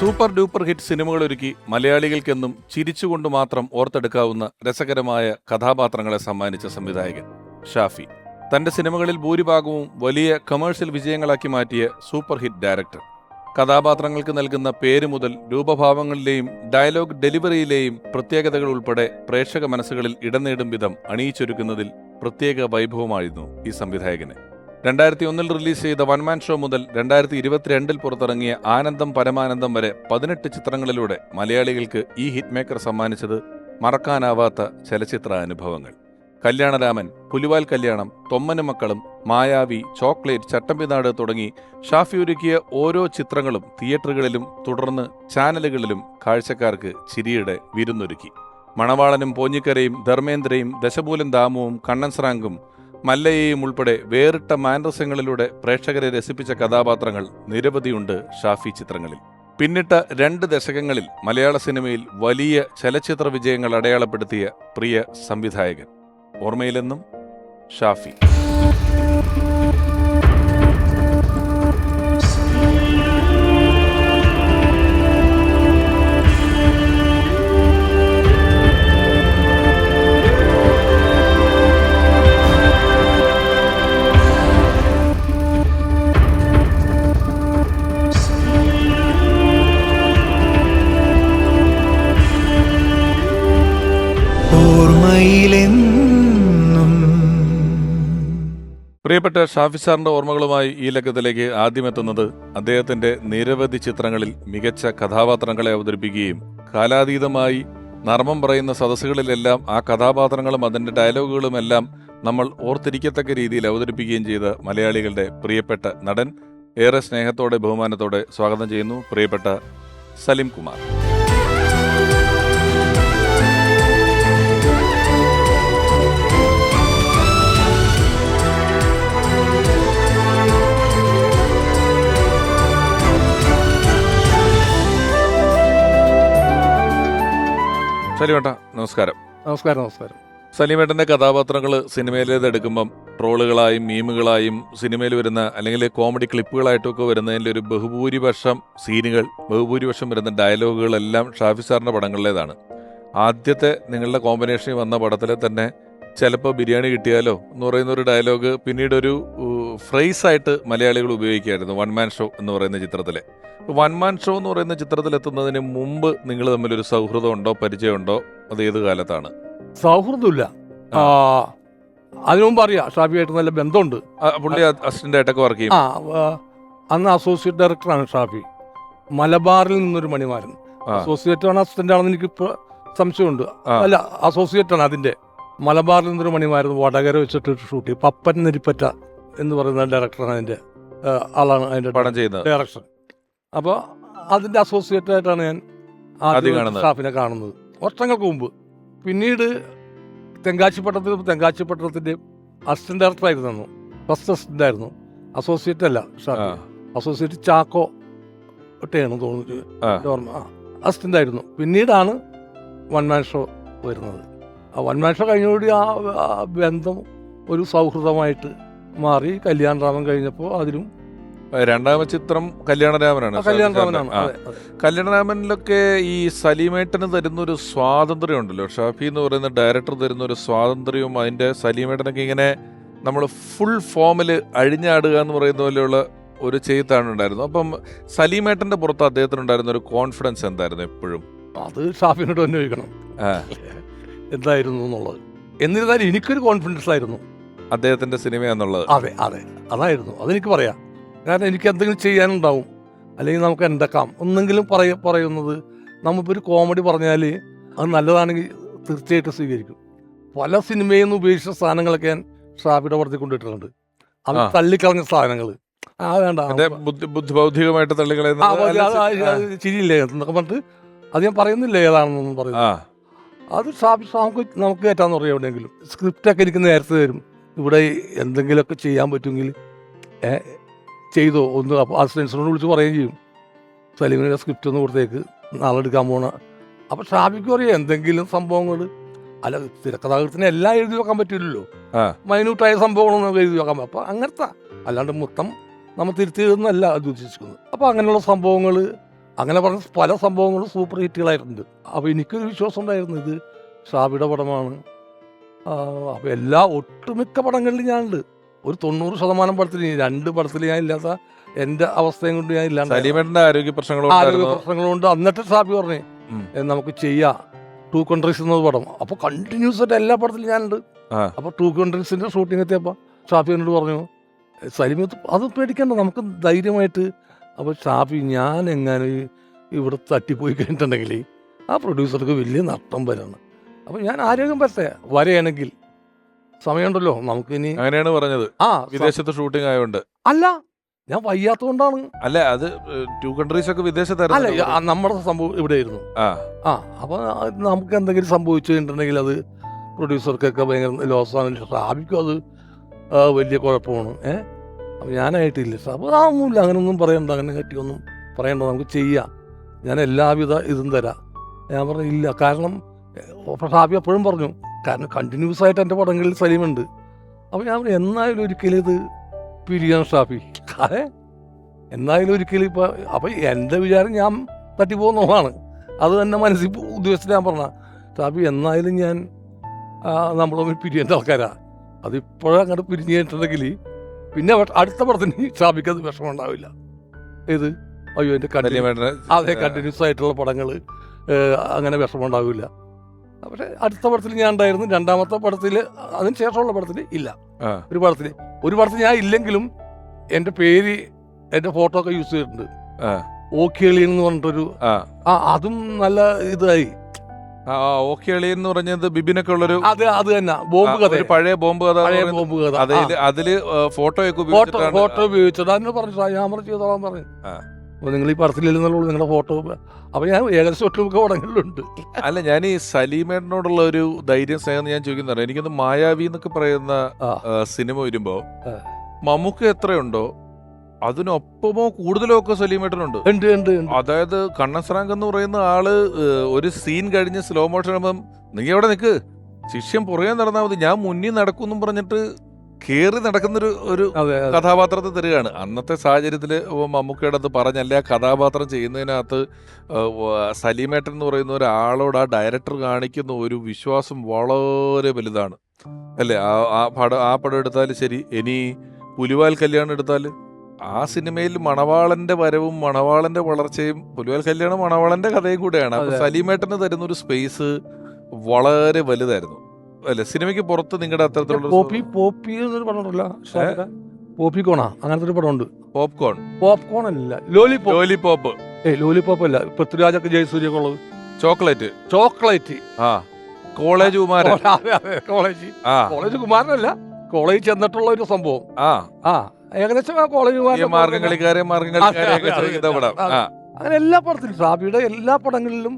Super duper hit സിനിമകൾ ഒരുക്കി മലയാളികൾക്കെന്നും ചിരിച്ചുകൊണ്ട് മാത്രം ഓർത്തെടുക്കാവുന്ന രസകരമായ കഥാപാത്രങ്ങളെ സമ്മാനിച്ച സംവിധായകൻ ഷാഫി. തന്റെ സിനിമകളിൽ ഭൂരിഭാഗവും വലിയ കമേഴ്ഷ്യൽ വിജയങ്ങളാക്കി മാറ്റിയ സൂപ്പർ ഹിറ്റ് ഡയറക്ടർ. കഥാപാത്രങ്ങൾക്ക് നൽകുന്ന പേര് മുതൽ രൂപഭാവങ്ങളിലെയും ഡയലോഗ് ഡെലിവറിയിലെയും പ്രത്യേകതകൾ ഉൾപ്പെടെ പ്രേക്ഷക മനസ്സുകളിൽ ഇടം നേടും വിധം അണിയിച്ചൊരുക്കുന്നതിൽ പ്രത്യേക വൈഭവമായിരുന്നു ഈ സംവിധായകന്. രണ്ടായിരത്തി ഒന്നിൽ റിലീസ് ചെയ്ത വൺമാൻ ഷോ മുതൽ രണ്ടായിരത്തി ഇരുപത്തിരണ്ടിൽ പുറത്തിറങ്ങിയ ആനന്ദം പരമാനന്ദം വരെ പതിനെട്ട് ചിത്രങ്ങളിലൂടെ മലയാളികൾക്ക് ഈ ഹിറ്റ് മേക്കർ സമ്മാനിച്ചത് മറക്കാനാവാത്ത ചലച്ചിത്ര അനുഭവങ്ങൾ. കല്യാണരാമൻ പുലിവാൽ കല്യാണം തൊമ്മനും മക്കളും മായാവി ചോക്ലേറ്റ് ചട്ടമ്പിനാട് തുടങ്ങി ഷാഫി ഒരുക്കിയ ഓരോ ചിത്രങ്ങളും തിയേറ്ററുകളിലും തുടർന്ന് ചാനലുകളിലും കാഴ്ചക്കാർക്ക് ചിരിയുടെ വിരുന്നൊരുക്കി. മണവാളനും പോഞ്ഞിക്കരയും ധർമ്മേന്ദ്രയും ദശമൂലം ദാമുവും കണ്ണൻ സ്രാങ്കും മല്ലയെയും ഉൾപ്പെടെ വേറിട്ട മാനരസ്യങ്ങളിലൂടെ പ്രേക്ഷകരെ രസിപ്പിച്ച കഥാപാത്രങ്ങൾ നിരവധിയുണ്ട് ഷാഫി ചിത്രങ്ങളിൽ. പിന്നിട്ട രണ്ട് ദശകങ്ങളിൽ മലയാള സിനിമയിൽ വലിയ ചലച്ചിത്ര വിജയങ്ങൾ അടയാളപ്പെടുത്തിയ പ്രിയ സംവിധായകൻ. ഓർമ്മയിലെന്നും ഷാഫി. പ്രിയപ്പെട്ട ഷാഫി സാറിന്റെ ഓർമ്മകളുമായി ഈ ലക്കത്തിലേക്ക് ആദ്യമെത്തുന്നത് അദ്ദേഹത്തിന്റെ നിരവധി ചിത്രങ്ങളിൽ മികച്ച കഥാപാത്രങ്ങളെ അവതരിപ്പിക്കുകയും കാലാതീതമായി നർമ്മം പറയുന്ന സദസ്സുകളിലെല്ലാം ആ കഥാപാത്രങ്ങളും അതിന്റെ ഡയലോഗുകളും എല്ലാം നമ്മൾ ഓർത്തിരിക്കത്തക്ക രീതിയിൽ അവതരിപ്പിക്കുകയും ചെയ്ത മലയാളികളുടെ പ്രിയപ്പെട്ട നടൻ ഏറെ സ്നേഹത്തോടെ ബഹുമാനത്തോടെ സ്വാഗതം ചെയ്യുന്നു പ്രിയപ്പെട്ട സലിം കുമാർ. സലിമേട്ട നമസ്കാരം. നമസ്കാരം നമസ്കാരം. സലിമേട്ടന്റെ കഥാപാത്രങ്ങൾ സിനിമയിലേത് എടുക്കുമ്പം ട്രോളുകളായും മീമുകളായും സിനിമയിൽ വരുന്ന അല്ലെങ്കിൽ കോമഡി ക്ലിപ്പുകളായിട്ടൊക്കെ വരുന്നതിന്റെ ഒരു ബഹുഭൂരിപക്ഷം സീനുകൾ ബഹുഭൂരിപക്ഷം വരുന്ന ഡയലോഗുകളെല്ലാം ഷാഫി സാറിന്റെ പടങ്ങളിലേതാണ്. ആദ്യത്തെ നിങ്ങളുടെ കോമ്പിനേഷൻ വന്ന പടത്തിലെ തന്നെ ചിലപ്പോൾ ബിരിയാണി കിട്ടിയാലോ എന്ന് പറയുന്ന ഒരു ഡയലോഗ് പിന്നീട് ഒരു ഫ്രേസ് ആയിട്ട് മലയാളികൾ ഉപയോഗിക്കുകയായിരുന്നു. വൺ മാൻ ഷോ എന്ന് പറയുന്ന ചിത്രത്തിലെ. വൺ മാൻ ഷോ എന്ന് പറയുന്ന ചിത്രത്തിൽ എത്തുന്നതിന് മുമ്പ് നിങ്ങൾ തമ്മിലൊരു സൗഹൃദം ഉണ്ടോ പരിചയമുണ്ടോ? അത് ഏത് കാലത്താണ്? സൗഹൃദമില്ല. ആ. ആ, അതിനു മുമ്പ് അറിയാം. ഷാഫിയായിട്ട് നല്ല ബന്ധമുണ്ട്. പുള്ളി അസിസ്റ്റന്റ് ആയിട്ടൊക്കെ വർക്ക് ചെയ്യും. ആ അന്ന് അസോസിയേറ്റ് ഡയറക്ടറാണ് ഷാഫി. മലബാറിൽ നിന്നൊരു മണിമാരൻ. അസോസിയേറ്റ് ആണ് അസിസ്റ്റന്റ് ആണെന്ന് എനിക്ക് സംശയമുണ്ട്. അല്ല അസോസിയേറ്റ് ആണ് അതിന്റെ. മലബാറിൽ നിന്നൊരു മണിമായിരുന്നു വടകര വെച്ചിട്ട് ഷൂട്ട് ചെയ്യും പപ്പൻ നെരിപ്പറ്റ എന്ന് പറയുന്ന ഡയറക്ടറാണ് അതിന്റെ ആ, ആളാണ് അതിന്റെ പടം ചെയ്യുന്നത്. ഡയറക്ഷൻ അപ്പോൾ അതിന്റെ അസോസിയേറ്റ് ആയിട്ടാണ് ഞാൻ ആദ്യം. സ്റ്റാഫിനെ കാണുന്നത്. വർഷങ്ങൾക്ക് മുമ്പ്. പിന്നീട് തെങ്കാശിപ്പട്ടത്തിൽ അസിസ്റ്റന്റ് ഡയറക്ടർ ആയിരുന്നു ഫസ്റ്റ് അസിസ്റ്റന്റ് ആയിരുന്നു. അസോസിയേറ്റ് അല്ല അസോസിയേറ്റ് ചാക്കോ ഒട്ടയാണ് തോന്നുന്നു. അസിസ്റ്റന്റ് ആയിരുന്നു. പിന്നീടാണ് വൺ മാൻ ഷോ വരുന്നത്. ആ വൺ മാൻ ഷോ കഴിഞ്ഞോടി ആ ബന്ധം ഒരു സൗഹൃദമായിട്ട് മാറി. കല്യാണരാമൻ കഴിഞ്ഞപ്പോൾ അതിലും രണ്ടാമത്തെ ചിത്രം കല്യാണരാമനാണ്. കല്യാണരാമനാണ്. കല്യാണരാമനിലൊക്കെ ഈ സലീമേട്ടന് തരുന്ന ഒരു സ്വാതന്ത്ര്യം ഉണ്ടല്ലോ ഷാഫി എന്ന് പറയുന്ന ഡയറക്ടർ തരുന്ന ഒരു സ്വാതന്ത്ര്യവും അതിന്റെ സലീമേട്ടനൊക്കെ ഇങ്ങനെ നമ്മൾ ഫുൾ ഫോമിൽ അഴിഞ്ഞാടുക എന്ന് പറയുന്ന പോലെയുള്ള ഒരു ചെയ്ത്താണ് ഉണ്ടായിരുന്നു അപ്പം സലീമേട്ടന്റെ പുറത്ത് അദ്ദേഹത്തിന് ഉണ്ടായിരുന്ന ഒരു കോൺഫിഡൻസ് എന്തായിരുന്നു എപ്പോഴും? അത് ഷാഫിനോട് തന്നെ ചോദിക്കണം ആ. എന്തായിരുന്നു എന്നുള്ളത്. എന്നിരുന്നാലും എനിക്കൊരു കോൺഫിഡൻസ് ആയിരുന്നു അദ്ദേഹത്തിന്റെ സിനിമ എന്നുള്ളത്. അതെ അതെ. അതായിരുന്നു. അതെനിക്ക് പറയാം. കാരണം എനിക്ക് എന്തെങ്കിലും ചെയ്യാനുണ്ടാവും. അല്ലെങ്കിൽ നമുക്ക് എന്തൊക്കാം. ഒന്നെങ്കിലും പറയ പറയുന്നത് നമ്മളിപ്പോൾ ഒരു കോമഡി പറഞ്ഞാൽ അത് നല്ലതാണെങ്കിൽ തീർച്ചയായിട്ടും സ്വീകരിക്കും. പല സിനിമയിൽ നിന്ന് ഉപയോഗിച്ച സാധനങ്ങളൊക്കെ ഞാൻ ഷാഫിയുടെ പുറത്തേക്ക് കൊണ്ടിട്ടുണ്ട് അത്. തള്ളിക്കളഞ്ഞ സാധനങ്ങൾ ആ വേണ്ട. ബൗദ്ധികമായിട്ട് തള്ളിക്കളയുന്ന ചിരിയില്ലേ എന്നൊക്കെ പറഞ്ഞിട്ട് അത് ഞാൻ പറയുന്നില്ല ഏതാണെന്നൊന്നും പറയുന്നത് അത് ഷാഫി നമുക്ക് നമുക്ക് കയറ്റാന്ന് പറയാം എവിടെയെങ്കിലും. സ്ക്രിപ്റ്റൊക്കെ എനിക്ക് നേരത്തെ തരും. ഇവിടെ എന്തെങ്കിലുമൊക്കെ ചെയ്യാൻ പറ്റുമെങ്കിൽ ചെയ്തോ. ഒന്ന് അപ്പോൾ അസിസ്റ്റൻസിനോട് വിളിച്ച് പറയുകയും ചെയ്യും. സലീമിന്റെ സ്ക്രിപ്റ്റ് ഒന്ന് കൊടുത്തേക്ക്. നാളെ എടുക്കാൻ പോണ. അപ്പോൾ ഷാബിക്ക് അറിയാം എന്തെങ്കിലും സംഭവങ്ങൾ അല്ല തിരക്കഥാകൃത്തിന് എല്ലാം എഴുതി വെക്കാൻ പറ്റില്ലല്ലോ. മൈന്യൂട്ടായ സംഭവങ്ങളൊന്നും നമുക്ക് എഴുതി വെക്കാൻ അപ്പോൾ അങ്ങനത്തെ അല്ലാണ്ട് മൊത്തം നമ്മൾ തിരുത്തി എഴുതുന്നല്ല അത് ഉദ്ദേശിക്കുന്നത് അപ്പോൾ അങ്ങനെയുള്ള സംഭവങ്ങൾ അങ്ങനെ പറഞ്ഞ പല സംഭവങ്ങളും സൂപ്പർ ഹിറ്റുകളായിട്ടുണ്ട്. അപ്പോൾ എനിക്കൊരു വിശ്വാസം ഉണ്ടായിരുന്നു ഇത് ഷാബിയുടെ പടമാണ്. അപ്പോൾ എല്ലാ ഒട്ടുമിക്ക പടങ്ങളിലും ഞാനുണ്ട്. ഒരു തൊണ്ണൂറ് ശതമാനം പടത്തിൽ രണ്ട് പടത്തിൽ ഞാൻ ഇല്ലാത്ത എന്റെ അവസ്ഥയും കൊണ്ട് ഞാൻ ഇല്ലാണ്ട് ആരോഗ്യ പ്രശ്നങ്ങളും ആരോഗ്യ. പ്രശ്നങ്ങളുണ്ട് എന്നിട്ട് ഷാബി പറഞ്ഞേ നമുക്ക് ചെയ്യാം. ടു കൺട്രീസ് എന്നത് പടം. അപ്പോൾ കണ്ടിന്യൂസ് ആയിട്ട് എല്ലാ പടത്തിലും ഞാനുണ്ട്. അപ്പോൾ ടു കൺട്രീസിന്റെ ഷൂട്ടിംഗ് എത്തിയപ്പോൾ ഷാഫി എന്നോട് പറഞ്ഞു സലിമത്ത് അത് പേടിക്കണ്ട. നമുക്ക് ധൈര്യമായിട്ട് അപ്പോൾ ഷാഫി ഞാൻ എങ്ങനെ ഇവിടെ തട്ടിപ്പോയി കഴിഞ്ഞിട്ടുണ്ടെങ്കിൽ ആ പ്രൊഡ്യൂസർക്ക് വലിയ നഷ്ടം വരണം. അപ്പം ഞാൻ ആരോഗ്യം പറ്റേ വരെയാണെങ്കിൽ സമയമുണ്ടല്ലോ നമുക്കിനി അങ്ങനെയാണ് പറഞ്ഞത്. ആ വിദേശത്ത് ഷൂട്ടിംഗ് ആയതുകൊണ്ട് അല്ല ഞാൻ വയ്യാത്തതുകൊണ്ടാണ് അല്ല അത് ടു കൺട്രീസ് ഒക്കെ വിദേശത്തായിരുന്നു. അല്ല നമ്മുടെ സംഭവം ഇവിടെ ആയിരുന്നു ആ ആ അപ്പോൾ നമുക്ക് എന്തെങ്കിലും സംഭവിച്ചു കഴിഞ്ഞിട്ടുണ്ടെങ്കിൽ അത് പ്രൊഡ്യൂസർക്കൊക്കെ ഭയങ്കര ലോസാണ് ഷാബിക്കും അത് വലിയ കുഴപ്പമാണ്. ഏ? അപ്പം ഞാനായിട്ടില്ല. ഷാബ് അങ്ങനൊന്നും പറയണ്ട. അങ്ങനെ കറ്റിയൊന്നും പറയണ്ട. നമുക്ക് ചെയ്യാം. ഞാൻ എല്ലാവിധ ഇതും തരാം. ഞാൻ പറഞ്ഞു ഇല്ല. കാരണം ഷാബി എപ്പോഴും പറഞ്ഞു കാരണം കണ്ടിന്യൂസ് ആയിട്ട് എന്റെ പടങ്ങളിൽ സലീമുണ്ട്. അപ്പോൾ ഞാൻ പറഞ്ഞു എന്നായാലും ഒരിക്കലും ഇത് പിരിയാണ് ഷാഫി. അതെ എന്നായാലും ഒരിക്കലും ഇപ്പോൾ അപ്പോൾ എന്റെ വിചാരം ഞാൻ തട്ടിപ്പോകുന്നതാണ് അത് തന്നെ മനസ്സിൽ ഉദ്ദേശിച്ചിട്ട് ഞാൻ പറഞ്ഞ ഷാഫി എന്നായാലും ഞാൻ നമ്മളൊന്നും പിരിയേണ്ട ആൾക്കാരാണ് അതിപ്പോഴും അങ്ങോട്ട് പിരിഞ്ഞു കഴിഞ്ഞിട്ടുണ്ടെങ്കിൽ പിന്നെ അടുത്ത പടത്തിന് ഷാബിക്കത് വിഷമം ഉണ്ടാവില്ല ഇത് അയ്യോ എന്റെ കണ്ടിന്യൂ അതെ കണ്ടിന്യൂസ് ആയിട്ടുള്ള പടങ്ങൾ അങ്ങനെ വിഷമം ഉണ്ടാവില്ല പക്ഷെ അടുത്ത പടത്തിൽ ഞാൻ ഉണ്ടായിരുന്നു. രണ്ടാമത്തെ പടത്തിൽ അതിന് ശേഷമുള്ള പടത്തിൽ ഇല്ല. ഒരു പടത്തിൽ ഒരു പടത്തിൽ ഞാൻ ഇല്ലെങ്കിലും എന്റെ പേര് എന്റെ ഫോട്ടോ ഒക്കെ യൂസ് ചെയ്തിട്ടുണ്ട്. ആ. എന്ന് പറഞ്ഞിട്ടൊരു ആ അതും നല്ല ഇതായി. എന്ന് പറഞ്ഞത് ബിബിനൊക്കെ ഉള്ളൊരു അത് അത് തന്നെ. ബോംബ് കഥ. പഴയ ബോംബ് കഥ പഴയ ബോംബ് കഥ. അതിൽ അതിൽ ഫോട്ടോ ഒക്കെ ഫോട്ടോ ഫോട്ടോ ഉപയോഗിച്ചിട്ട് അതിന് പറഞ്ഞു "സാർ, ഞാൻ പറഞ്ഞു ചെയ്തോളാൻ പറഞ്ഞു. അപ്പോൾ നിങ്ങൾ ഈ പടത്തിലില്ലെന്നുള്ളൂ നിങ്ങളുടെ ഫോട്ടോ അപ്പോൾ ഞാൻ ഏകദേശം ഒട്ടുമിക്ക പടങ്ങളിലുണ്ട് അല്ല ഞാൻ ഈ സലീമേട്ടനോടുള്ള ഒരു ധൈര്യം സ്നേഹം ഞാൻ ചോദിക്കുന്നുണ്ട് എനിക്കൊന്ന് മായാവി എന്നൊക്കെ പറയുന്ന സിനിമ വരുമ്പോ മമ്മൂക്ക് മമ്മൂക്ക എത്രയുണ്ടോ? അതിനൊപ്പമോ കൂടുതലോ ഒക്കെ സലീമേട്ടനുണ്ട് ഉണ്ട് ഉണ്ട് ഉണ്ട്. അതായത് കണ്ണസ്രാങ്ക് എന്ന് പറയുന്ന ആൾ ഏഹ്, ഒരു സീൻ കഴിഞ്ഞ് സ്ലോ മോഷൻ ആകുമ്പം നീ എവിടെ നിൽക്ക് ശിഷ്യം പുറകെ നടന്നാൽ മതി. ഞാൻ മുന്നിൽ നടക്കും പറഞ്ഞിട്ട് കേറി നടക്കുന്നൊരു ഒരു അതെ അതെ. കഥാപാത്രത്തെ തരികയാണ്. അന്നത്തെ സാഹചര്യത്തിൽ മമ്മൂക്കയുടെ അത് പറഞ്ഞല്ലേ ആ കഥാപാത്രം ചെയ്യുന്നതിനകത്ത് ഏഹ്, വ- സലീമേട്ടൻ എന്ന് പറയുന്ന ഒരാളോട് ആ ഡയറക്ടർ കാണിക്കുന്ന ഒരു വിശ്വാസം വളരെ വലുതാണ്. അല്ലേ? ആ ആ പടം ആ പടം എടുത്താൽ ശരി. ഇനി പുലിവാൽ കല്യാണം എടുത്താൽ ആ സിനിമയിൽ മണവാളന്റെ വരവും മണവാളന്റെ വളർച്ചയും പുലിവാൽ കല്യാണം മണവാളന്റെ കഥയും കൂടെയാണ്. അപ്പൊ സലീമേട്ടന് തരുന്ന ഒരു സ്പേസ് വളരെ വലുതായിരുന്നു. അല്ലെ സിനിമയ്ക്ക് പുറത്ത് നിങ്ങളുടെ അത്തരത്തിലുള്ള പോപ്പി പോപ്പി എന്നൊരു പടം ഉണ്ടല്ലോ പോപ്പി കോണാ അങ്ങനത്തെ ഒരു പടമുണ്ട്. പോപ്കോൺ. പോപ്കോൺ അല്ല ലോലിപോപ്പ്. ലോലിപോപ്പ്. ഏയ് ലോലിപോപ്പ് അല്ല പൃഥ്വിരാജൊക്കെ ജയസൂര്യൊക്കെ ഉള്ളത് ചോക്ലേറ്റ്. ചോക്ലേറ്റ്. ആ കോളേജ് കുമാരൻ. കോളേജ്. കോളേജ് കുമാരനല്ല കോളേജ് ചെന്നിട്ടുള്ള ഒരു സംഭവം. ആ. ആ. ഏകദേശം ആ കോളേജ് മാർഗം കളിക്കാരെ മാർഗം. അങ്ങനെ എല്ലാ പടത്തിലും ഷാബിയുടെ എല്ലാ പടങ്ങളിലും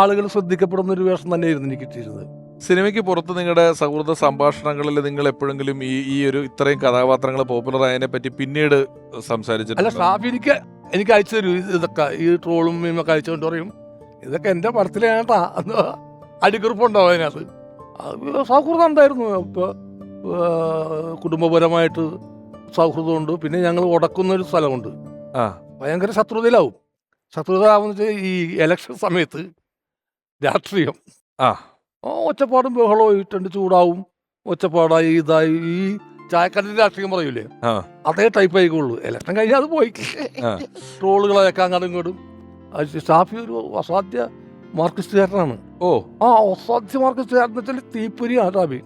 ആളുകൾ ശ്രദ്ധിക്കപ്പെടുന്ന ഒരു വേഷം തന്നെയായിരുന്നു എനിക്ക് കിട്ടിയിരുന്നത്. സിനിമയ്ക്ക് പുറത്ത് നിങ്ങളുടെ സൗഹൃദ സംഭാഷണങ്ങളിൽ നിങ്ങൾ എപ്പോഴെങ്കിലും ഈ ഈ ഒരു ഇത്രയും കഥാപാത്രങ്ങൾ പോപ്പുലർ ആയതിനെ പറ്റി പിന്നീട് അല്ല സംസാരിച്ചിട്ടുണ്ട് ഷാബി എനിക്ക് എനിക്ക് അയച്ചു തരും. ഇതൊക്കെ ഈ ട്രോളും മീമൊക്കെ അയച്ചുകൊണ്ട് പറയും. ഇതൊക്കെ എന്റെ പടത്തിലേട്ടാ അടിക്കുറിപ്പുണ്ടാവും അതിനകത്ത്? അത് സൗഹൃദം ഉണ്ടായിരുന്നു ഇപ്പോൾ കുടുംബപരമായിട്ട് സൗഹൃദമുണ്ട്. പിന്നെ ഞങ്ങൾ ഉടക്കുന്ന ഒരു സ്ഥലമുണ്ട്. ആ. ഭയങ്കര ശത്രുതയിലാവും. ശത്രുത ആവുന്ന ഈ ഇലക്ഷൻ സമയത്ത് രാഷ്ട്രീയം. ആ. ഒച്ചപ്പാടും ബഹളവും ഇട്ടുണ്ട് ചൂടാവും. ഒച്ചപ്പാടായി ഇതായി. ഈ ചായക്കടലിൽ രാഷ്ട്രീയം പറയൂലേ. അതേ ടൈപ്പ് ആയിക്കോളൂ ഇലക്ഷൻ കഴിഞ്ഞാൽ അത് പോയി. ട്രോളുകളൊക്കെ അങ്ങോട്ടും ഇങ്ങോട്ടും. ഷാഫി ഒരു അസാധ്യ മാർക്കിസ്റ്റുകാരനാണ് ഓ. ആ അസാധ്യ മാർക്കിസ്റ്റുകാരൻ വെച്ചാൽ തീപ്പൊരിയാണ് ഷാഫി.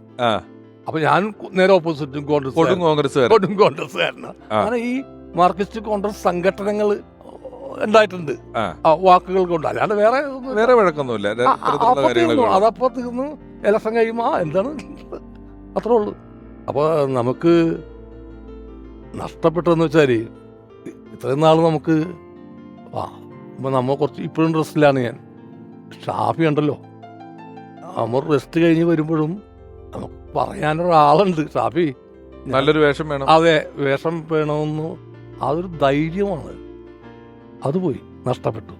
അപ്പൊ ഞാൻ നേരെ ഓപ്പോസിറ്റും കോൺഗ്രസ് കൊടും കോൺഗ്രസ് കൊടും കോൺഗ്രസ്സുകാരനാണ് അങ്ങനെ ഈ മാർക്സിസ്റ്റ് കോൺഗ്രസ് സംഘടനകൾ ഉണ്ടായിട്ടുണ്ട്. വാക്കുകൾ കൊണ്ട്. അല്ലാതെ വേറെ വേറെ വഴക്കൊന്നുമില്ല. അതപ്പോ തീർന്നു ഇലക്ഷൻ കഴിയുമ്പോ ആ എന്താണ്? അത്രേ ഉള്ളൂ. അപ്പൊ നമുക്ക് നഷ്ടപ്പെട്ടെന്ന് വെച്ചാൽ ഇത്രയും നാൾ നമുക്ക് ആ അപ്പൊ നമ്മൾ കുറച്ച് ഇപ്പോഴും റെസ്റ്റിലാണ് ഞാൻ. ഷാഫി ഉണ്ടല്ലോ. നമ്മൾ റെസ്റ്റ് കഴിഞ്ഞ് വരുമ്പോഴും പറയാനൊരാളുണ്ട് ഷാഫി. നല്ലൊരു വേഷം വേണം. അതെ വേഷം വേണമെന്ന്. അതൊരു ധൈര്യമാണ്. അത് പോയി നഷ്ടപ്പെട്ടു.